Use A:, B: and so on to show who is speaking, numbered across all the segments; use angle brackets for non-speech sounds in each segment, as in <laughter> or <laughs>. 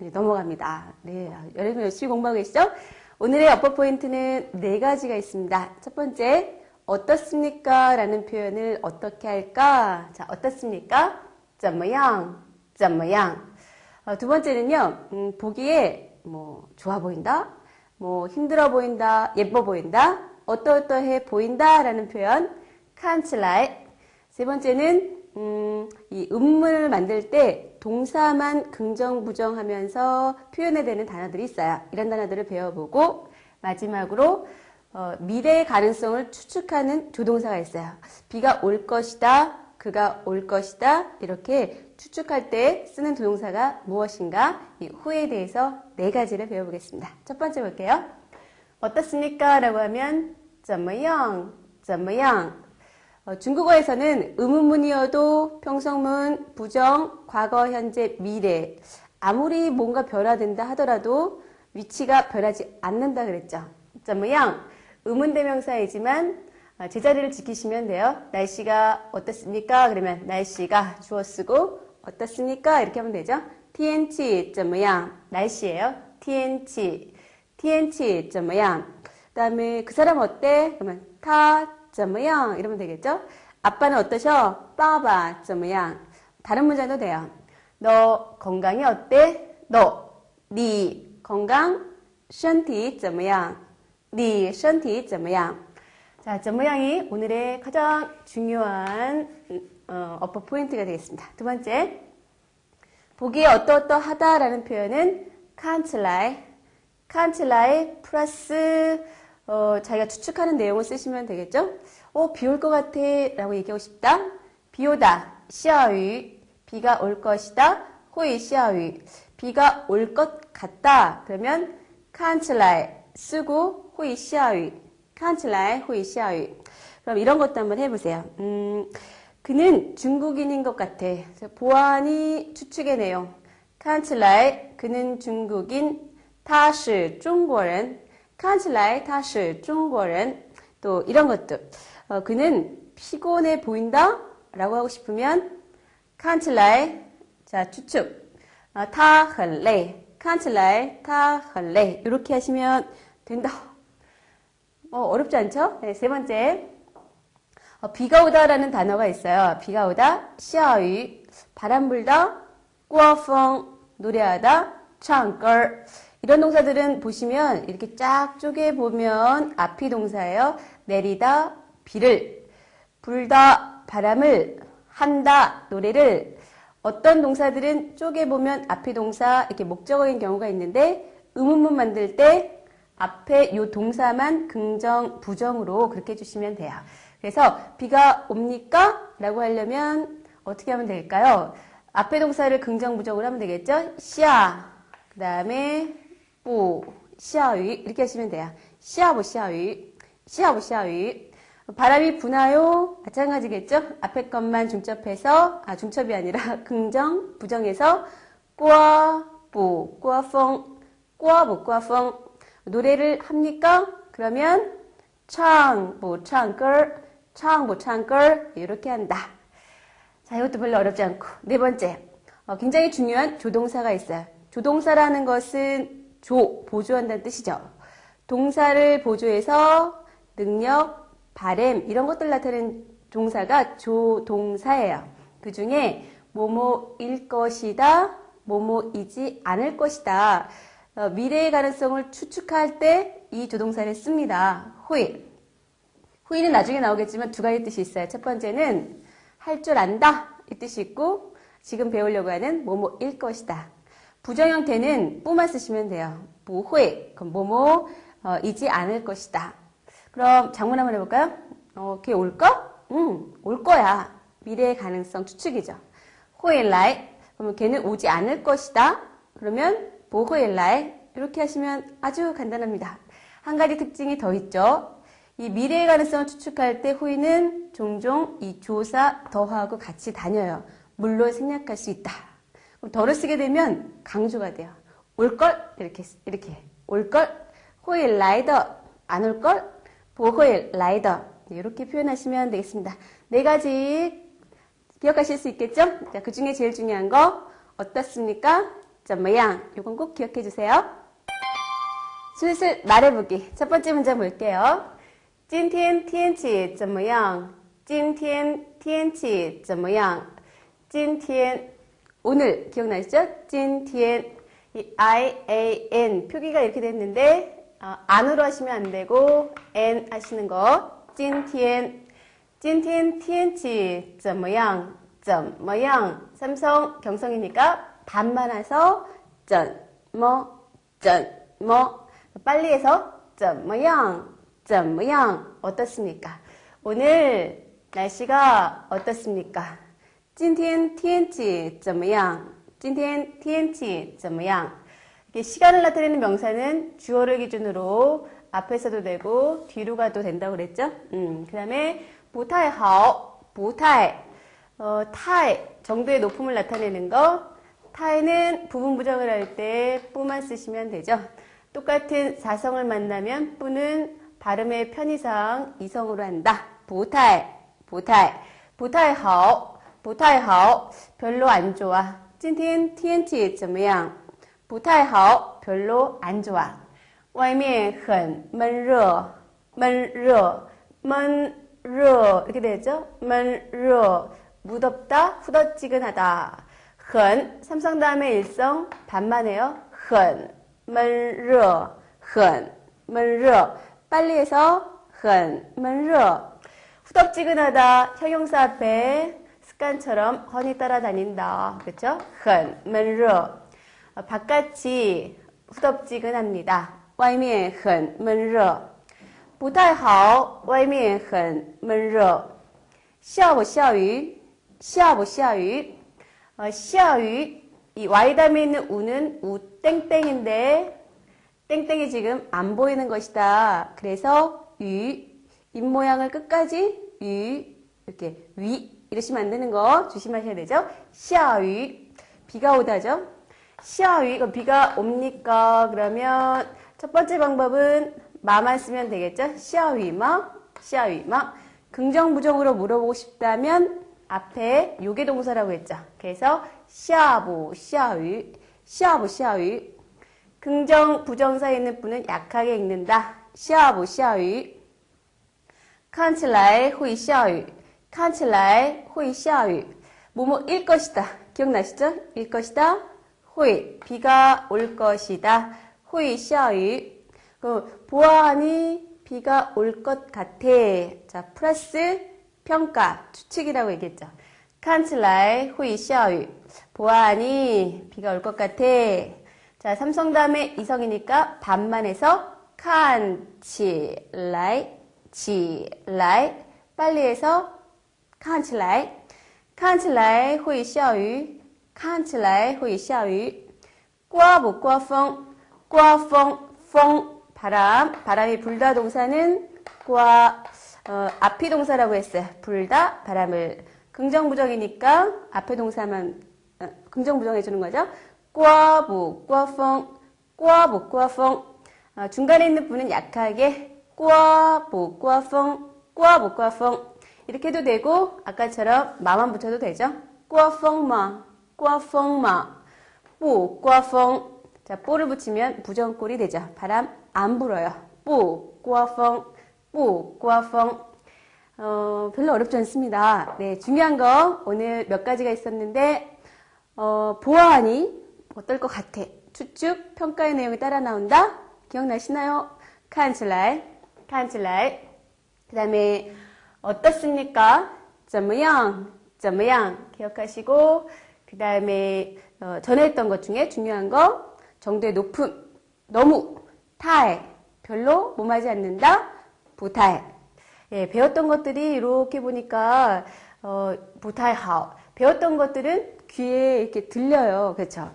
A: 네, 넘어갑니다. 네, 여러분 열심히 공부하고 계시죠? 오늘의 어퍼 포인트는 네 가지가 있습니다. 첫 번째, 어떻습니까? 라는 표현을 어떻게 할까? 자, 어떻습니까? 짠모양, 짠모양. 어, 두 번째는요, 음, 보기에 뭐 좋아 보인다, 뭐 힘들어 보인다, 예뻐 보인다, 어떠어떠해 보인다 라는 표현, 칸칠라이. 세 번째는 음, 이 음문을 만들 때 동사만 긍정, 부정하면서 표현해야 되는 단어들이 있어요. 이런 단어들을 배워보고 마지막으로 어, 미래의 가능성을 추측하는 조동사가 있어요. 비가 올 것이다, 그가 올 것이다 이렇게 추측할 때 쓰는 조동사가 무엇인가 이 후에 대해서 네 가지를 배워보겠습니다. 첫 번째 볼게요. 어떻습니까? 라고 하면 怎么样?怎么样? 어, 중국어에서는 의문문이어도 평성문, 부정, 과거, 현재, 미래 아무리 뭔가 변화된다 하더라도 위치가 변하지 않는다 그랬죠. 점무양 의문대명사이지만 어, 제자리를 지키시면 돼요. 날씨가 어떻습니까? 그러면 날씨가 주어 쓰고 어떻습니까? 이렇게 하면 되죠. TNT 점무양 날씨예요. TNT TNT 점무양 그다음에 그 사람 어때? 그러면 타 怎么样 이러면 되겠죠? 아빠는 어떠셔? 빠바 怎么样? 다른 문장도 돼요. 너 건강이 어때? 너, 네 건강 身体怎么样?네身体怎么样? 자, 怎么样이 오늘의 가장 중요한 어, 어법 포인트가 되겠습니다. 두 번째, 보기에 어떠어떠하다라는 표현은 칸슬라이, 칸슬라이 플러스 어, 자기가 추측하는 내용을 쓰시면 되겠죠. 어, 비 올 것 같아 라고 얘기하고 싶다. 비 오다. 시아위. 비가 올 것이다. 호이 시아위. 비가 올 것 같다. 그러면 칸츠라이 쓰고 호이 시아위. 칸츠라이 호이 시아위. 그럼 이런 것도 한번 해보세요. 음, 그는 중국인인 것 같아. 보안이 추측의 내용. 칸츠라이 그는 중국인. 다시 중국인 看起来他是中国人또 이런 것들 어, 그는 피곤해 보인다 라고 하고 싶으면 看起来자 추측 어, 他很累看起来他很累 이렇게 하시면 된다 어, 어렵지 않죠? 네, 세 번째 어, 비가 오다라는 단어가 있어요 비가 오다 下雨 바람 불다 刮风 노래하다 唱歌 이런 동사들은 보시면 이렇게 쫙 쪼개 보면 앞이 동사예요. 내리다 비를 불다 바람을 한다 노래를 어떤 동사들은 쪼개 보면 앞이 동사 이렇게 목적어인 경우가 있는데 의문문 만들 때 앞에 요 동사만 긍정 부정으로 그렇게 해주시면 돼요. 그래서 비가 옵니까? 라고 하려면 어떻게 하면 될까요? 앞에 동사를 긍정 부정으로 하면 되겠죠? 시아 그 다음에 부, 시아유 이렇게 하시면 돼요. 시아부 시아유, 시아부 시아유. 바람이 부나요? 마찬가지겠죠? 앞에 것만 중첩해서 아 중첩이 아니라 <laughs> 긍정, 부정해서 꾸아부, 꾸아펑, 꾸아부, 꾸아펑. 노래를 합니까? 그러면 창부, 창걸, 창부, 창걸 이렇게 한다. 자, 이것도 별로 어렵지 않고 네 번째, 어, 굉장히 중요한 조동사가 있어요. 조동사라는 것은 조, 보조한다는 뜻이죠. 동사를 보조해서 능력, 바램 이런 것들 나타내는 동사가 조동사예요. 그 중에 뭐뭐일 것이다, 뭐뭐이지 않을 것이다. 어, 미래의 가능성을 추측할 때 이 조동사를 씁니다. 후일. 후일은 나중에 나오겠지만 두 가지 뜻이 있어요. 첫 번째는 할 줄 안다 이 뜻이 있고 지금 배우려고 하는 뭐뭐일 것이다. 부정 형태는 뿌만 쓰시면 돼요. 무회 그럼 뭐뭐 어, 이지 않을 것이다. 그럼 장문 한번 해볼까요? 어, 걔 올까? 응, 올 거야. 미래의 가능성 추측이죠. 호일라이 그러면 걔는 오지 않을 것이다. 그러면 보호일라이 이렇게 하시면 아주 간단합니다. 한 가지 특징이 더 있죠. 이 미래의 가능성을 추측할 때 호의는 종종 이 조사 더하고 같이 다녀요. 물론 생략할 수 있다. 그럼 더를 쓰게 되면 강조가 돼요. 올걸 이렇게 이렇게 올걸 호일 라이더 안 올걸 보호일 라이더 이렇게 표현하시면 되겠습니다. 네 가지 기억하실 수 있겠죠? 자, 그 중에 제일 중요한 거 어떻습니까? 점么样 요건 꼭 기억해 주세요. 슬슬 말해보기. 첫 번째 문제 볼게요. 今天天气怎么样?今天天气怎么样?今天 오늘 기억나시죠? 찐, 티엔, I, A, N 표기가 이렇게 됐는데 아, 안으로 하시면 안 되고 N 하시는 거 찐, 티엔, 찐, 티엔, 티엔, 치 점, 모양, 점, 모양 삼성, 경성이니까 반만 해서 전, 뭐, 전, 뭐 빨리 해서 점, 모양, 점, 모양 어떻습니까? 오늘 날씨가 어떻습니까? 今天天气怎么样?今天天气怎么样? 이렇게 시간을 나타내는 명사는 주어를 기준으로 앞에서도 되고 뒤로 가도 된다고 그랬죠? 음, 그 다음에 不太好,不太 어, 타이 정도의 높음을 나타내는 거. 타이는 부분 부정을 할 때 뿌만 쓰시면 되죠. 똑같은 사성을 만나면 뿌는 발음의 편의상 이성으로 한다. 보타이, 보타이, 보타이 하오, 보타이 하오, 별로 안 좋아. 今天天气怎么样?不太好, 별로 안 좋아. 外面很闷热,闷热,闷热 이렇게 되죠? 闷热 무덥다, 후덥지근하다. 很 삼성 다음에 일성 반만 해요. 很闷热,很闷热 빨리 해서 很闷热 후덥지근하다 형용사 앞에 습관처럼 헌이 따라다닌다. 그렇죠? 很闷热 바깥이 후덥지근합니다. 外面很闷热不太好外面很闷热下不下雨下不下雨 어, 下雨이 y 다음에 있는 우는 우 땡땡인데 땡땡이 지금 안 보이는 것이다. 그래서 유, 입 모양을 끝까지 유, 이렇게 위, 이러시면 안 되는 거 조심하셔야 되죠. 샤유, 비가 오다죠. 샤유, 그럼 비가 옵니까? 그러면 첫 번째 방법은 마만 쓰면 되겠죠. 샤유마, 샤유마. 긍정, 부정으로 물어보고 싶다면 앞에 요게 동사라고 했죠. 그래서 샤부, 샤유, 샤부, 샤유. 긍정, 부정 사이에 있는 분은 약하게 읽는다. 下不下雨?看起来会下雨. 看起来会下雨. 뭐뭐일 것이다. 기억나시죠? 일 것이다. 会 비가 올 것이다. 会下雨. 그 보아하니 비가 올 것 같아. 자, 플러스 평가, 추측이라고 얘기했죠. 看起来会下雨. 보아하니 비가 올 것 같아. 자, 삼성 다음에 이성이니까 반만 해서 看起来,起来 빨리 해서 看起来,看起来会下雨,看起来会下雨.刮不刮风?刮风,风 바람, 바람이 불다 동사는 刮 어, 앞이 동사라고 했어요. 불다 바람을 긍정 부정이니까 앞에 동사만 어, 긍정 부정해 주는 거죠. 刮不刮风,刮不刮风 어, 중간에 있는 분은 약하게 刮不刮风,刮不刮风 이렇게 해도 되고 아까처럼 마만 붙여도 되죠. 꽈펑마, 꽈펑마, 뿌, 꽈펑. 자, 뿌를 붙이면 부정꼴이 되죠. 바람 안 불어요. 뿌, 꽈펑, 뿌, 꽈펑. 어, 별로 어렵지 않습니다. 네, 중요한 거 오늘 몇 가지가 있었는데 어, 보아하니 어떨 것 같아? 추측 평가의 내용이 따라 나온다. 기억나시나요? 칸칠라이 칸칠라이 그다음에 어떻습니까? 怎么样?怎么样? 기억하시고 그 다음에 어, 전에 했던 것 중에 중요한 거 정도의 높음, 너무, 타에, 별로 몸하지 않는다, 부타에. 예, 배웠던 것들이 이렇게 보니까 어, 부타에 하오. 배웠던 것들은 귀에 이렇게 들려요. 그렇죠?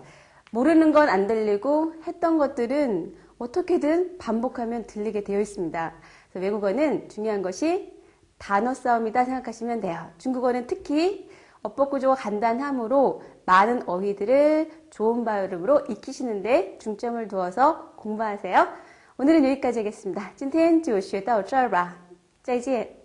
A: 모르는 건 안 들리고 했던 것들은 어떻게든 반복하면 들리게 되어 있습니다. 그래서 외국어는 중요한 것이 단어 싸움이다 생각하시면 돼요. 중국어는 특히 어법 구조가 간단하므로 많은 어휘들을 좋은 발음으로 익히시는데 중점을 두어서 공부하세요. 오늘은 여기까지 하겠습니다. 今天就学到这儿吧.再见.